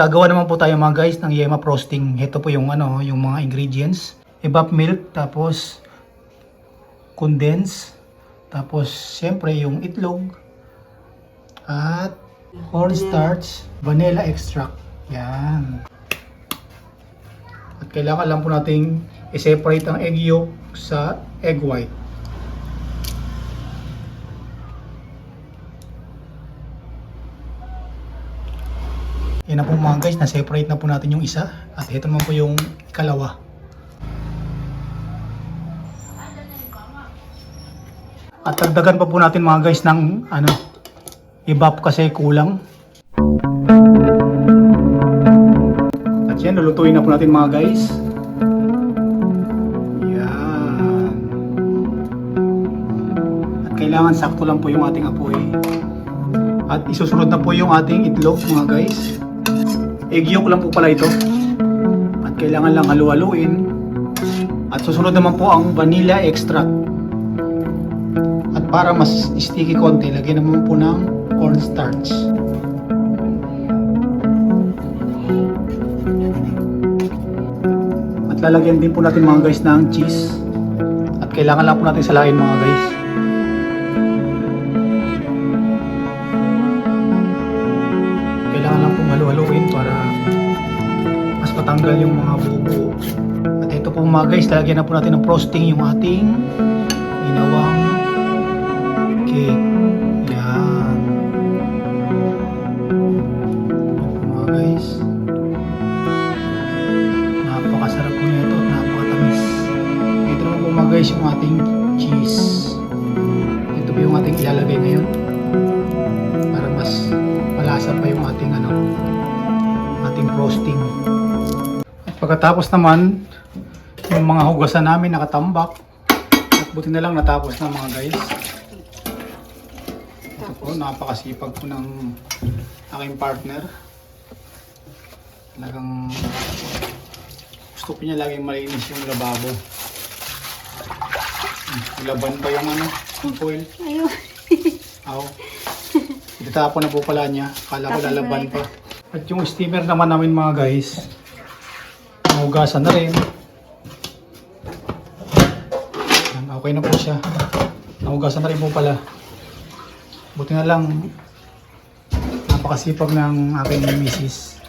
Gagawa naman po tayo mga guys ng yema frosting. Ito po yung ano, yung mga ingredients. Evap milk, tapos condense, tapos siyempre yung itlog, at cornstarch, vanilla extract. Yan. At kailangan lang po nating i-separate ang egg yolk sa egg white. Yan na po mga guys, na-separate na po natin yung isa. At ito naman po yung ikalawa. At dagdagan pa po natin mga guys ng ano, ibap kasi kulang. At yan, lulutuin na po natin mga guys. Yan. At kailangan sakto lang po yung ating apoy. At isusunod na po yung ating itlog mga guys. Egg yolk lang po pala ito. At kailangan lang halu-haluin. At susunod naman po ang vanilla extract. At para mas sticky konti, lagyan naman po ng cornstarch. At lalagyan din po natin mga guys ng cheese. At kailangan lang po natin salain mga guys. Kailangan lang pong halu-haluin matanggal yung mga buo At ito po mga guys, lalagyan na po natin ng frosting yung ating ginawang cake. Yan. Po mga guys. Napakasarap po nito at napakatamis. Ito naman po mga guys yung ating cheese. Ito po yung ating ilalagay ngayon para mas malasa pa yung ating ano ating frosting. At pagkatapos naman yung mga hugasan namin nakatambak at buti na lang natapos na mga guys. Ito po, napakasipag po ng aking partner. Talagang gusto ko niya laging malinis yung lababo. Laban pa yung ano, yung foil. Ayun. Ako. Itapon na po pala niya. Kala ko lalaban pa. At yung steamer naman namin mga guys, nahugasan na rin. Yan, okay na po siya. Nahugasan na rin po pala. Buti na lang napakasipag ng aking misis.